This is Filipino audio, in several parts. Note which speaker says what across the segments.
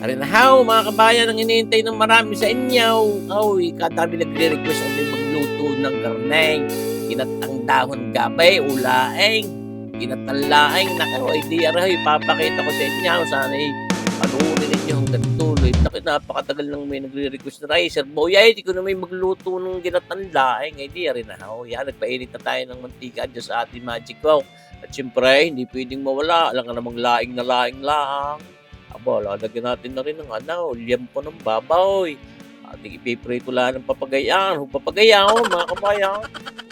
Speaker 1: Arinahaw, mga kabayan, ang iniintay ng marami sa inyo. Ay, kadami nagre-request ang magluto ng garneng. Kinatang dahon gabay, ulaeng, kinatang laeng. Nako, ay di araw, ipapakita ko sa inyo. Sana ay panuunin ninyo hanggang tuloy. Naku, napakatagal nang may nagre-request na ricer. Boy, ay, di ko na may magluto ng ginatang laeng. Ay, di arinahaw. Yan, nagpainit na tayo ng mantika dyan sa ating magic wow. At syempre, hindi pwedeng mawala. Alam ka namang laing na laing lang. Aba, lalagyan natin na rin ng ano, liyempo ng baboy. Ating ipiprito lang ng papagayan. Kung papagayan, mga kabayan.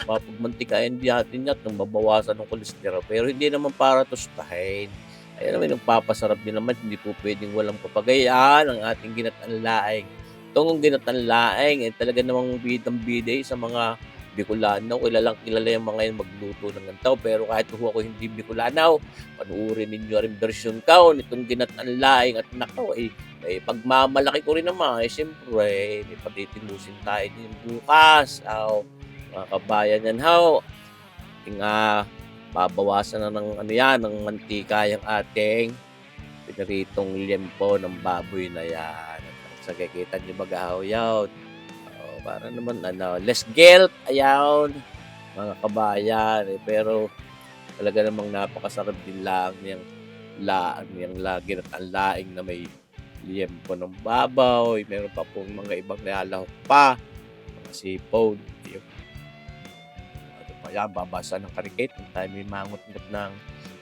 Speaker 1: Papagmantikain natin yan nang mabawasan ng kolesterol. Pero hindi naman para tostahin. Ayun naman, nagpapasarap din naman. Hindi po pwedeng walang papagayan ang ating ginatanlaing. Itong ginatanlaing, eh, talaga namang bidang-biday sa mga Bicolano. Kilalang kilala yung mga yun magluto ng gantaw. Pero kahit kung ako hindi Bicolano, panuorin ninyo rin version ko nitong ginatanlaing at nakaw eh, eh pagmamalaki ko rin naman eh siyempre may patitimusin tayo din bukas aw mga kabayan yan haw nga babawasan na ng ano yan ng mantika yung ating pinaritong liempo ng baboy na yan sa kikita nyo magahaw yaw oh, para naman ano less guilt ayaw mga kabayan eh, pero talaga namang napakasarap din lang yung laan yung lagi at ang laing na may liyempo ng babaw meron pa pong mga ibang nilalahok pa mga sipon yung ano pa yan babasa ng karikate kung tayo may mangot-ngot ng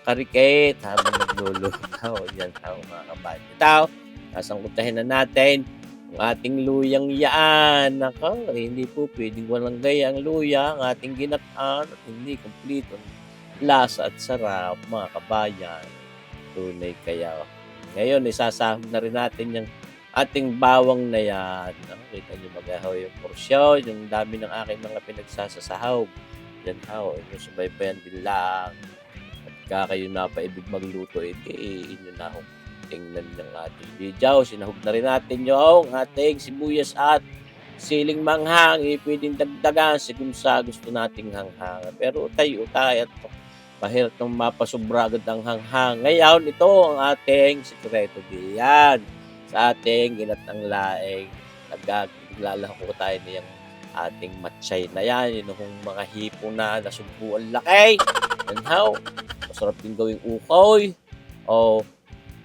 Speaker 1: karikate habang nagluluto. Yan tao mga kabayan. Ito sasangkutahin na natin ang ating luyang yaan. Nako, eh, hindi po pwedeng walang gaya ang luya. Ang ating ginataan at hindi kompleto ang lasa at sarap, mga kabayan. Tunay kaya. Ngayon, isasahog na rin natin yung ating bawang na yan. Nakita niyo magahaw yung porsyon, yung dami ng aking mga pinagsasasahog. Yan how, yung subaybayan din lang. At ka kayo napaibig magluto, eh, eh, inyo na akong tingnan ng ating video. Sinahog na rin natin yung ating sibuyas at siling manghang. Eh, pwedeng dagdagan si kung sa gusto nating hanghang. Pero utay-utay at mahirap nang mapasobra agad ang hanghang. Ngayon, ito ang ating sikreto diyan sa ating ginatang laing. Naglalako tayo niyang ating matchay na yan. Yun yung mga hipo na nasumpuan laki. And how? Masarap din gawing ukoy. O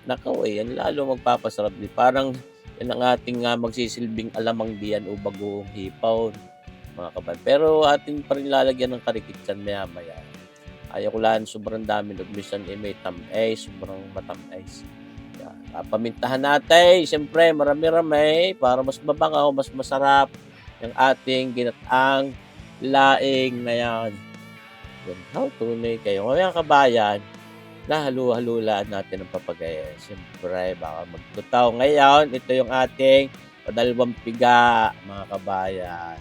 Speaker 1: nakaw eh, yan lalo magpapasarap din. Parang yan ang ating uh, magsisilbing alamang diyan o bagoong hipaw, mga kaban. Pero ating pa rin lalagyan ng karikitsan maya maya. Ayaw ko lang sobrang dami. Nagmisan eh, may tamay, sobrang matamis. Yan. Uh, pamintahan natin, siyempre marami-rami para mas mabangaw, mas masarap yung ating ginataang laing na yan. Yan, how tunay kayo. Mga kabayan, nahalu-halulaan natin ng papagaya. Siyempre, baka magtutaw. Ngayon, ito yung ating padalawang piga, mga kabayan.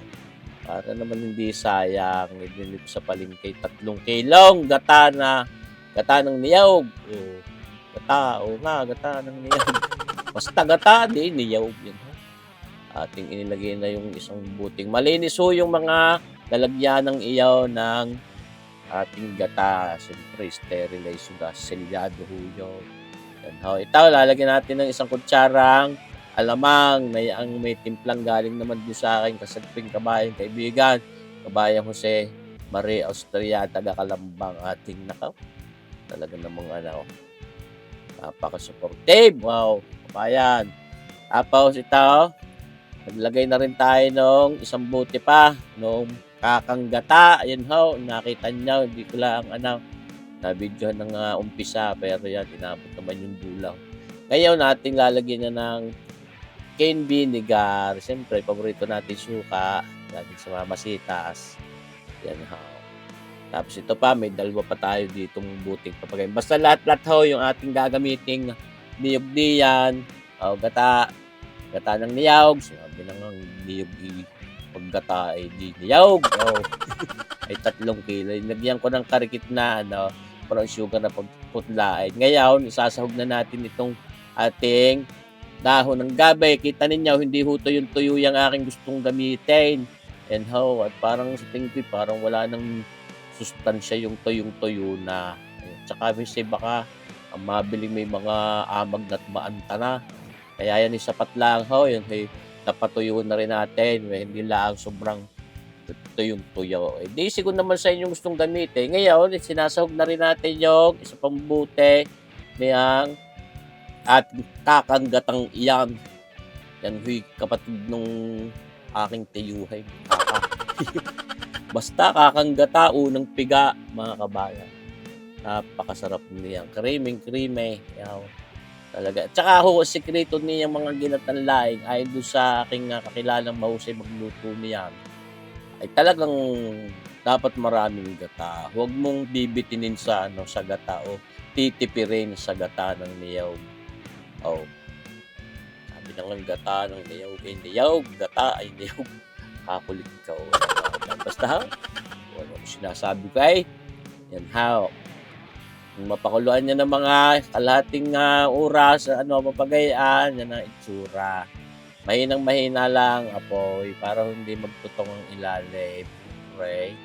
Speaker 1: Para naman hindi sayang, idinip sa palingkay tatlong kilong gata na gata ng niyog. O, gata, o nga, gata ng niyog. Basta gata, di niyog yun. Ating inilagay na yung isang buting. Malinis ho yung mga lalagyan ng iyaw ng ating gata. Siyempre, sterilize yung gas. Selyado ho yun. Yan ho. Ito, lalagyan natin ng isang kutsarang alamang na ang may timplang galing naman doon sa akin kasagping kabayan kaibigan. Kabayan Jose Marie Austria, taga Kalambang ating nakaw. Talaga namang ano, napaka-supportive. Wow, kabayan. Tapos ito, naglagay na rin tayo ng isang buti pa, nung kakanggata. Ayun ho, nakita niyo, hindi ko lang ano, na-video ng uh, umpisa, pero yan, inabot naman yung dulang. Ngayon, nating lalagyan na ng cane vinegar. Siyempre, paborito natin suka. Laging sa mamasitas. Yan ho. Tapos ito pa, may dalawa pa tayo dito buting papagay. Basta lahat-lahat ho yung ating gagamiting niyog diyan. O, gata. Gata ng niyog. Sinabi na nga, niyog paggata ay di niyog. Oh. ay tatlong kilo. Nagyan ko ng karikit na ano, brown sugar na putlain. Ngayon, isasahog na natin itong ating dahon ng gabay. Kita ninyo, hindi ho yung tuyo yung aking gustong gamitin. And how, at parang sa tingin ko, parang wala nang sustansya yung tuyong-tuyo na. Ayun. Tsaka kasi baka ang mabiling may mga amag at maanta na. Kaya yan, isapat lang ho. Yun, hey, napatuyo na rin natin. Eh, Hindi lang sobrang tuyong tuyo. Eh, di siguro naman sa inyong gustong gamitin. Ngayon, eh, sinasahog na rin natin yung isa pang buti niyang at kakanggatang iyan. Yan huy, kapatid nung aking tiyuhay. Basta kakanggata, unang piga, mga kabayan. Napakasarap niyan. Kriming krime. Yaw. Talaga. Tsaka ho, sikreto niya mga ginatang laing ay doon sa aking uh, kakilalang mahusay magluto niyan ay talagang dapat maraming gata. Huwag mong bibitinin sa ano sa gata o titipirin sa gata ng niyog. Oh. Sabi na nga gata ng niyog ay niyog, gata ay niyog. Kakulit ka. Oh. Basta? Ano sinasabi ko ay yan ha. Mapakuluan niya ng mga kalahating uh, oras, ano, mapagayaan, yan ang itsura. Mahinang mahina lang, apoy, para hindi magtutong ang ilalim. Pray.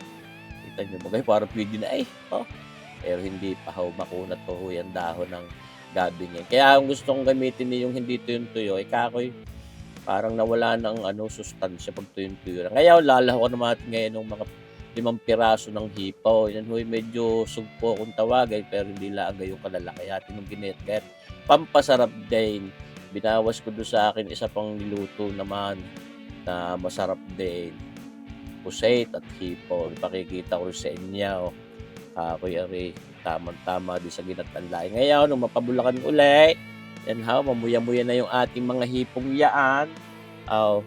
Speaker 1: Kita nyo bagay, parang pwede na eh. Oh. Pero hindi pa ho, makunat pa ho yung dahon ng gabi niya. Kaya ang gusto kong gamitin yung hindi tuyong-tuyo, eh kakoy, parang nawala ng ano, sustansya pag tuyong-tuyo. Ngayon, lalaho ko naman ngayon ng mga limang piraso ng hipaw. Yan huy, medyo sugpo kung tawagay, pero hindi laagay yung kalalaki. Atin yung ginit-get. Pampasarap din binawas ko doon sa akin isa pang niluto naman na masarap din. Pusate at hipo. Ipakikita ko sa inyo. Kakoy ari, tamang-tama din sa ginatanlay. Ngayon, nung mapabulakan uli, yan ha, mamuya-muya na yung ating mga hipong yaan. Aw,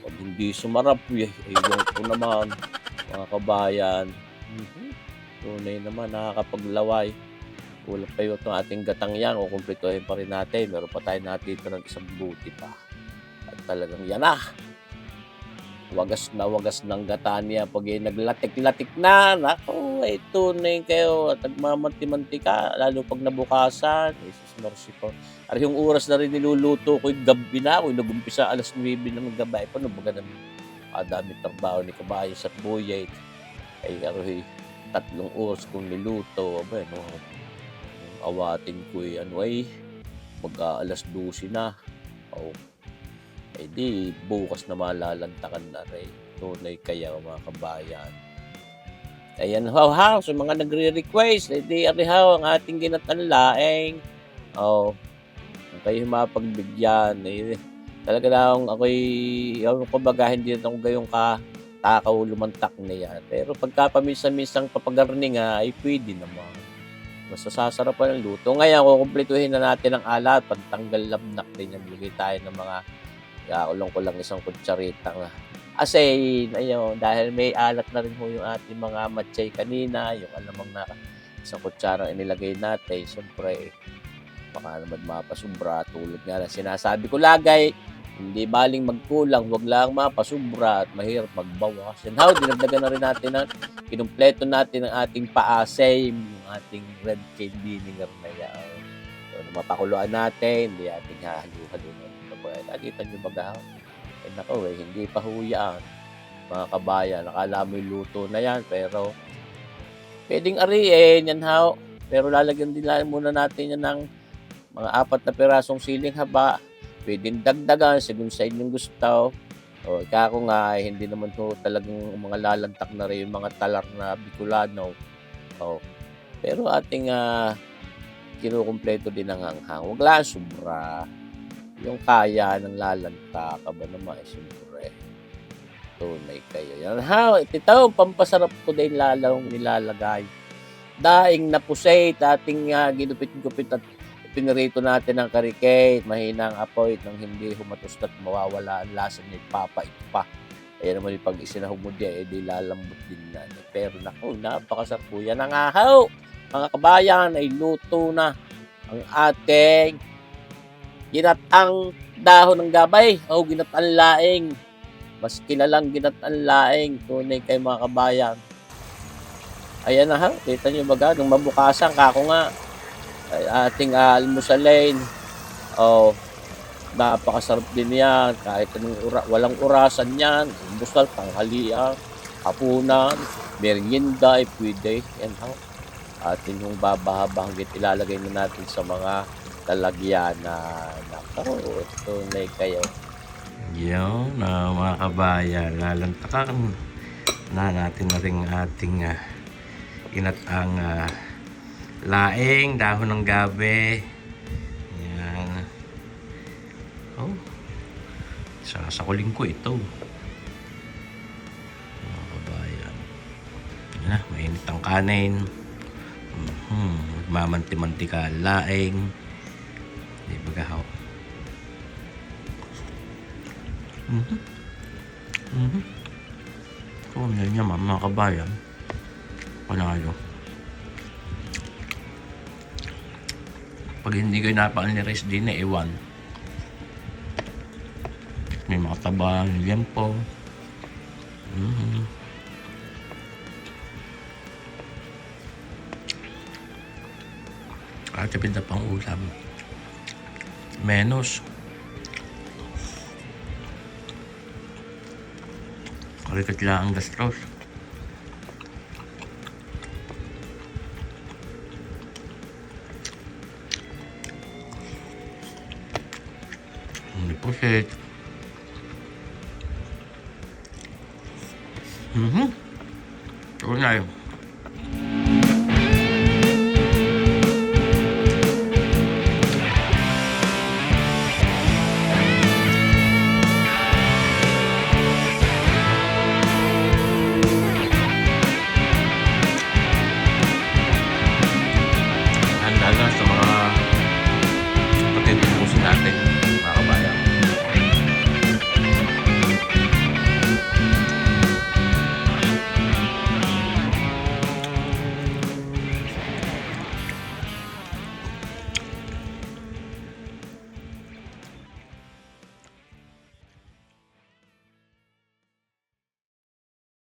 Speaker 1: pag hindi sumarap, eh, ayun ko naman, mga kabayan. Mm-hmm. Tunay naman, nakakapaglaway. Kulang pa yung ating gatang yan. O kumplituhin pa rin natin. Meron pa tayo natito ng isang buti pa. At talagang yan ah. Wagas na wagas ng gata niya. Pag eh, naglatik-latik na. Naku, ay tunay kayo. At nagmamanti-manti ka. Lalo pag nabukasan. Jesus mercy po. At yung oras na rin niluluto ko yung gabi na. Kung nag-umpisa alas 9 ng gabi. Paano ba ganun? Kadami trabaho ni kabayo sa buyay. Ay, aroy, tatlong oras kong niluto. Aba, no, awatin ko eh, ano ay mag alas 12 na. Oh. Eh di, bukas na malalantakan na rin. Tunay kaya mga kabayan. Ayan ho ha, sa mga nagre-request, eh di arihaw ang ating ginatanlaeng. Oh, kung kayo mapagbigyan, eh, talaga lang ako'y, yung kumbaga, hindi na ako gayong ka takaw lumantak na yan. Pero pagka paminsan-minsang papagarning nga, ay pwede naman mas sasarapan ng luto. Ngayon, kukumpletuhin na natin ang alat, pagtanggal lamnak din yan. Bigay tayo ng mga, kakulong ko lang isang kutsarita nga. Asin, ayun, dahil may alat na rin ho yung ating mga matchay kanina, yung alamang na isang kutsara inilagay natin, siyempre, baka naman mapasubra, tulad nga na sinasabi ko lagay, hindi baling magkulang, wag lang mapasubra at mahirap magbawas. And how, dinagdagan na rin natin ang kinumpleto natin ang ating paasay, yung ating red cane vinegar na yan. So, mapakuluan natin, hindi ating hahalo-halo na. Nakita nyo ba Eh nako eh, hindi pa huyaan. Mga kabayan, nakala mo yung luto na yan, pero pwedeng ariin, yan how. Pero lalagyan din lang muna natin yan ng mga apat na pirasong siling haba. Pwedeng dagdagan, sigun sa inyong gusto. O, kako nga, eh, hindi naman to talagang mga lalantak na rin yung mga talar na Bicolano. O, pero ating uh, kinukumpleto din ang hanghang. Huwag lang sobra. Yung kaya ng lalanta ka ba naman, eh, siyempre. Tunay kayo. Yan ha, ito, pampasarap ko din lalong nilalagay. Daing napusay, ating uh, ginupit-gupit at pinirito natin ang karikate, mahinang apoy nang hindi humatos at mawawala ang lasa niya, papait pa. Kaya naman yung pag isinahog mo eh, di lalambot din na. Pero naku, napakasarap po yan ang ahaw. Mga kabayan, ay luto na ang ating ginatang dahon ng gabay o ginatang laing. Mas kilalang ginatang laing. Tunay kay mga kabayan. Ayan na ha, kita nyo nung mabukasan, kako nga, ating uh, almusalin. Oh, napakasarap din yan. Kahit anong ura, walang orasan yan. Busal, tanghalian, hapunan, merienda, ay pwede. Yan ha. Atin yung babahabanggit ilalagay na natin sa mga talagyanan. Nako, tunay kayo. Yun, na mga kabayan, lalantakan na natin na rin ating uh, inatang ah, laing, dahon ng gabi. Yan. Oh, sasakuling ko ito. Mga kabayan. Yan na, mainit ang kanin. Mhm, Mamanti-mantika ang laing. Di ba gahaw? Mhm. Mhm. Kung yan niya, mga kabayan. Panalo. Pag hindi kayo Rice din, eh, ewan. May mga taba, liempo. Mhm. At tipid na pang ulam. Menos. Karikit lang ang gastros. Hindi po shit.